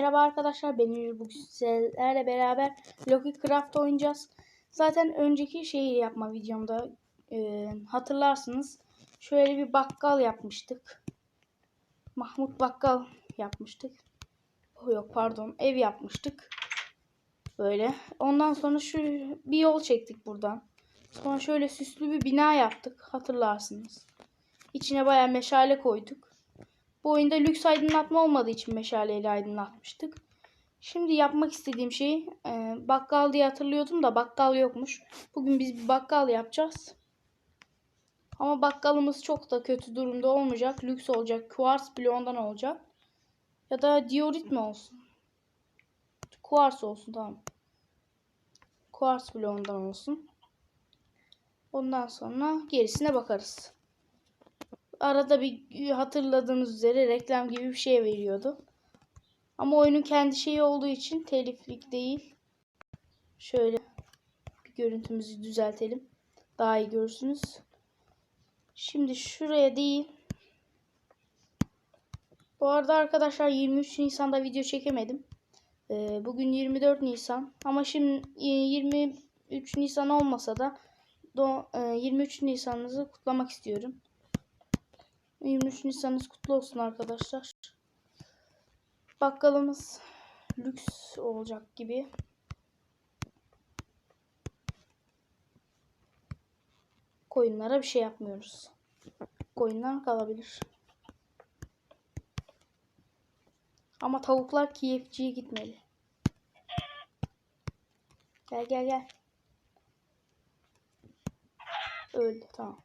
Merhaba arkadaşlar ben Yürü. Bugün sizlerle beraber Lucky Craft oynayacağız. Zaten önceki şeyi yapma videomda e, hatırlarsınız. Şöyle bir bakkal yapmıştık. Mahmut bakkal yapmıştık. Oh, yok pardon ev yapmıştık. Böyle. Ondan sonra şu bir yol çektik buradan. Sonra şöyle süslü bir bina yaptık. Hatırlarsınız. İçine baya meşale koyduk. Bu oyunda lüks aydınlatma olmadığı için meşaleyle aydınlatmıştık. Şimdi yapmak istediğim şey e, bakkal diye hatırlıyordum da bakkal yokmuş. Bugün biz bir bakkal yapacağız. Ama bakkalımız çok da kötü durumda olmayacak. Lüks olacak. Quartz bloğundan olacak. Ya da diorit mi olsun? Quartz olsun tamam. Quartz bloğundan olsun. Ondan sonra gerisine bakarız arada bir hatırladığınız üzere reklam gibi bir şey veriyordu. Ama oyunun kendi şeyi olduğu için teliflik değil. Şöyle bir görüntümüzü düzeltelim. Daha iyi görürsünüz. Şimdi şuraya değil. Bu arada arkadaşlar 23 Nisan'da video çekemedim. Ee, bugün 24 Nisan. Ama şimdi 23 Nisan olmasa da 23 Nisan'ınızı kutlamak istiyorum. 23 Nisan'ınız kutlu olsun arkadaşlar. Bakkalımız lüks olacak gibi. Koyunlara bir şey yapmıyoruz. Koyunlar kalabilir. Ama tavuklar KFC'ye gitmeli. Gel gel gel. Öldü tamam.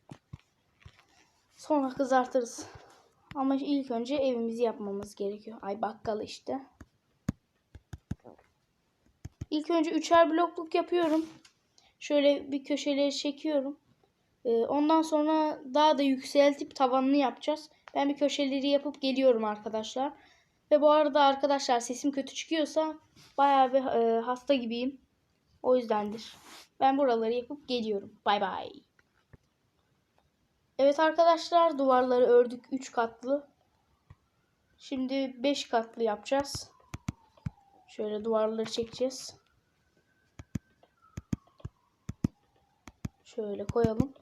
Sonra kızartırız. Ama ilk önce evimizi yapmamız gerekiyor. Ay bakkal işte. İlk önce üçer blokluk yapıyorum. Şöyle bir köşeleri çekiyorum. Ee, ondan sonra daha da yükseltip tavanını yapacağız. Ben bir köşeleri yapıp geliyorum arkadaşlar. Ve bu arada arkadaşlar sesim kötü çıkıyorsa bayağı bir e, hasta gibiyim. O yüzdendir. Ben buraları yapıp geliyorum. Bay bay. Evet arkadaşlar duvarları ördük 3 katlı. Şimdi 5 katlı yapacağız. Şöyle duvarları çekeceğiz. Şöyle koyalım.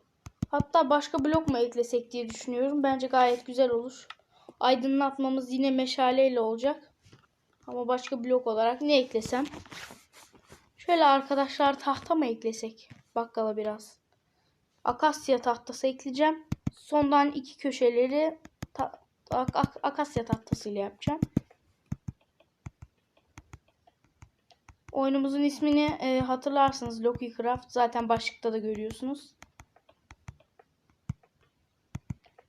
Hatta başka blok mu eklesek diye düşünüyorum. Bence gayet güzel olur. Aydınlatmamız yine meşaleyle olacak. Ama başka blok olarak ne eklesem? Şöyle arkadaşlar tahta mı eklesek? Bakkala biraz akasya tahtası ekleyeceğim. Sondan iki köşeleri ta, ak, ak, akasya tahtasıyla yapacağım. Oyunumuzun ismini e, hatırlarsınız Loki Craft. Zaten başlıkta da görüyorsunuz.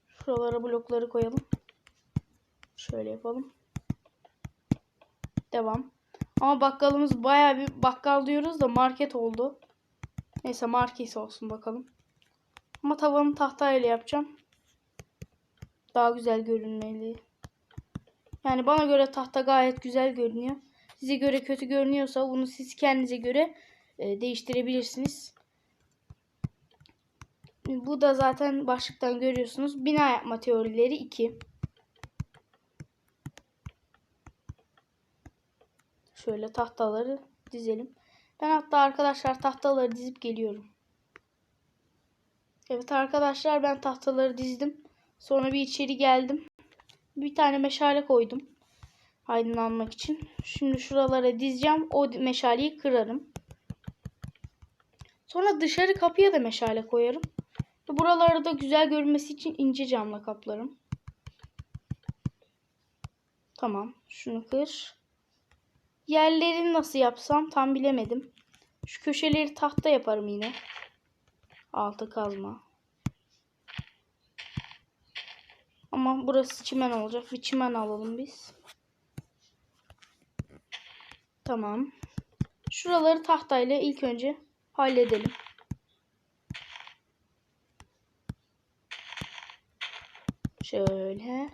Şuralara blokları koyalım. Şöyle yapalım. Devam. Ama bakkalımız baya bir bakkal diyoruz da market oldu. Neyse market olsun bakalım. Ama tavanı tahtayla yapacağım. Daha güzel görünmeli. Yani bana göre tahta gayet güzel görünüyor. Size göre kötü görünüyorsa bunu siz kendinize göre e, değiştirebilirsiniz. Bu da zaten başlıktan görüyorsunuz. Bina yapma teorileri 2. Şöyle tahtaları dizelim. Ben hatta arkadaşlar tahtaları dizip geliyorum. Evet arkadaşlar ben tahtaları dizdim. Sonra bir içeri geldim. Bir tane meşale koydum. Aydınlanmak için. Şimdi şuralara dizeceğim. O meşaleyi kırarım. Sonra dışarı kapıya da meşale koyarım. Buraları da güzel görünmesi için ince camla kaplarım. Tamam. Şunu kır. Yerlerini nasıl yapsam tam bilemedim. Şu köşeleri tahta yaparım yine. Altı kazma. Ama burası çimen olacak. Bir çimen alalım biz. Tamam. Şuraları tahtayla ilk önce halledelim. Şöyle.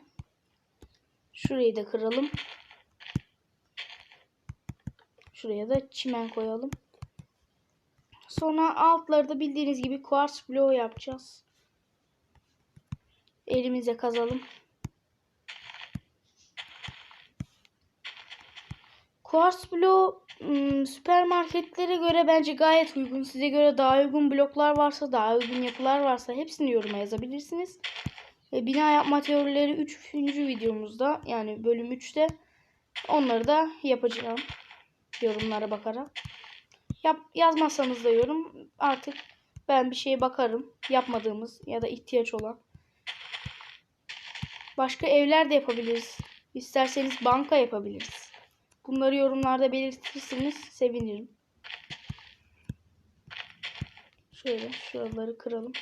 Şurayı da kıralım. Şuraya da çimen koyalım. Sonra altları da bildiğiniz gibi quartz bloğu yapacağız. Elimize kazalım. Quartz bloğu ım, süpermarketlere göre bence gayet uygun. Size göre daha uygun bloklar varsa, daha uygun yapılar varsa hepsini yoruma yazabilirsiniz. Bina yapma teorileri 3. videomuzda yani bölüm 3'te onları da yapacağım. Yorumlara bakarak. Yap, yazmazsanız da yorum artık ben bir şeye bakarım. Yapmadığımız ya da ihtiyaç olan. Başka evler de yapabiliriz. İsterseniz banka yapabiliriz. Bunları yorumlarda belirtirseniz sevinirim. Şöyle şuraları kıralım.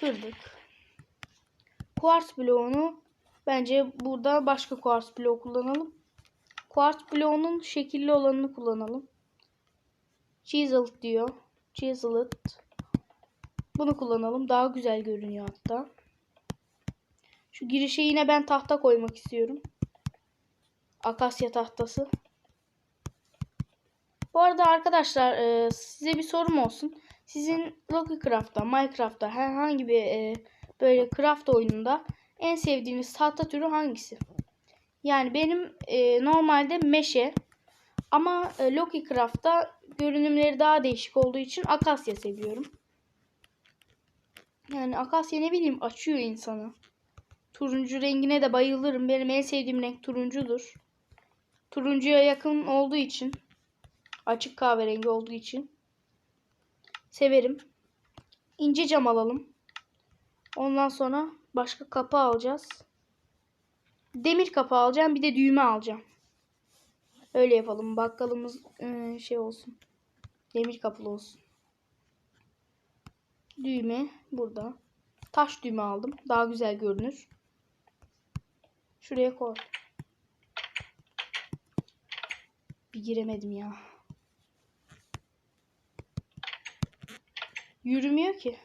Kırdık. Kuars bloğunu bence burada başka kuars bloğu kullanalım. Kuars bloğunun şekilli olanını kullanalım. Chiseled diyor. Chiseled. Bunu kullanalım. Daha güzel görünüyor hatta. Şu girişe yine ben tahta koymak istiyorum. Akasya tahtası. Bu arada arkadaşlar e, size bir sorum olsun. Sizin Lucky Craft'ta, Minecraft'ta herhangi bir e, böyle craft oyununda en sevdiğiniz tahta türü hangisi? Yani benim e, normalde meşe ama e, Loki Craft'ta görünümleri daha değişik olduğu için akasya seviyorum. Yani akasya ne bileyim açıyor insanı. Turuncu rengine de bayılırım. Benim en sevdiğim renk turuncudur. Turuncuya yakın olduğu için açık kahverengi olduğu için severim. İnce cam alalım. Ondan sonra başka kapı alacağız. Demir kapı alacağım. Bir de düğme alacağım. Öyle yapalım. Bakkalımız e, şey olsun. Demir kapılı olsun. Düğme burada. Taş düğme aldım. Daha güzel görünür. Şuraya koy. Bir giremedim ya. Yürümüyor ki.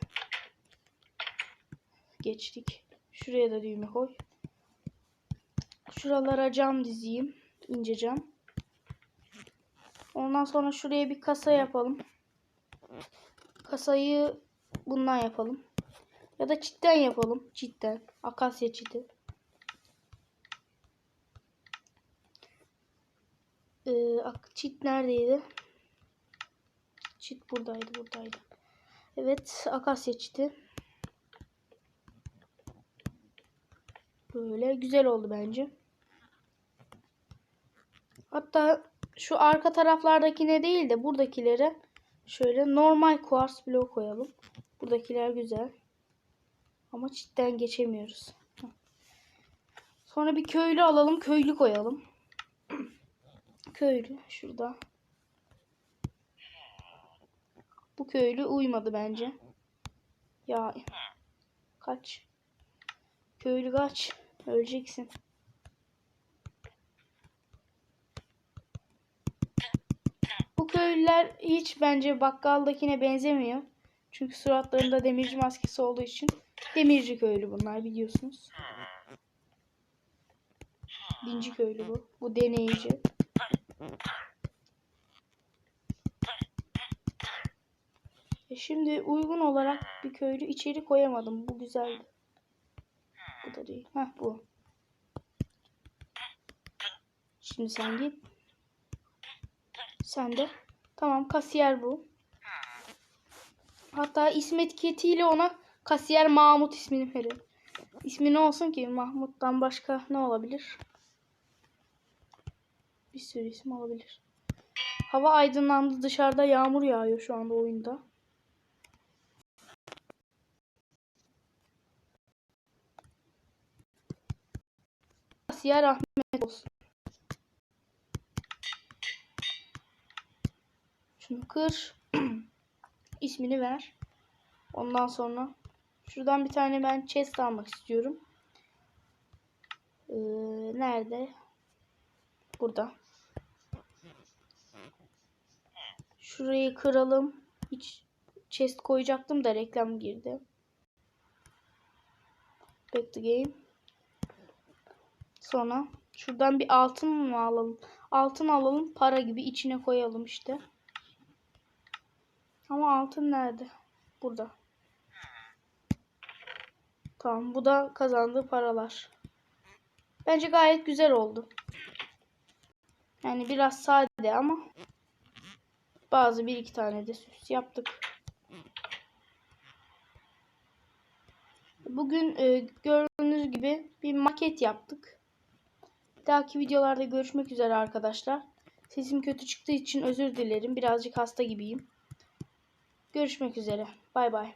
Geçtik. Şuraya da düğme koy. Şuralara cam dizeyim. İnce cam. Ondan sonra şuraya bir kasa yapalım. Kasayı bundan yapalım. Ya da çitten yapalım. Çitten. Akasya çiti. Ee, çit neredeydi? Çit buradaydı, buradaydı. Evet, akasya çiti. Böyle güzel oldu bence. Hatta şu arka taraflardakine değil de buradakilere şöyle normal kuars blok koyalım. Buradakiler güzel. Ama çitten geçemiyoruz. Sonra bir köylü alalım. Köylü koyalım. köylü şurada. Bu köylü uymadı bence. Ya kaç. Köylü kaç. Öleceksin. Bu köylüler hiç bence bakkaldakine benzemiyor. Çünkü suratlarında demirci maskesi olduğu için demirci köylü bunlar biliyorsunuz. Dinci köylü bu. Bu deneyici. E şimdi uygun olarak bir köylü içeri koyamadım. Bu güzeldi. Bu değil. Heh bu. Şimdi sen git. Sen de. Tamam kasiyer bu. Hatta isim etiketiyle ona kasiyer Mahmut ismini verelim. İsmi ne olsun ki? Mahmut'tan başka ne olabilir? Bir sürü isim olabilir. Hava aydınlandı. Dışarıda yağmur yağıyor şu anda oyunda. Kasiyer Ahmet olsun. Şunu kır. İsmini ver. Ondan sonra şuradan bir tane ben chest almak istiyorum. Ee, nerede? Burada. Şurayı kıralım. Hiç chest koyacaktım da reklam girdi. Back the game. Sonra şuradan bir altın mı alalım? Altın alalım. Para gibi içine koyalım işte. Ama altın nerede? Burada. Tamam bu da kazandığı paralar. Bence gayet güzel oldu. Yani biraz sade ama bazı bir iki tane de süs yaptık. Bugün e, gördüğünüz gibi bir maket yaptık. Dahaki videolarda görüşmek üzere arkadaşlar. Sesim kötü çıktığı için özür dilerim. Birazcık hasta gibiyim. Görüşmek üzere. Bay bay.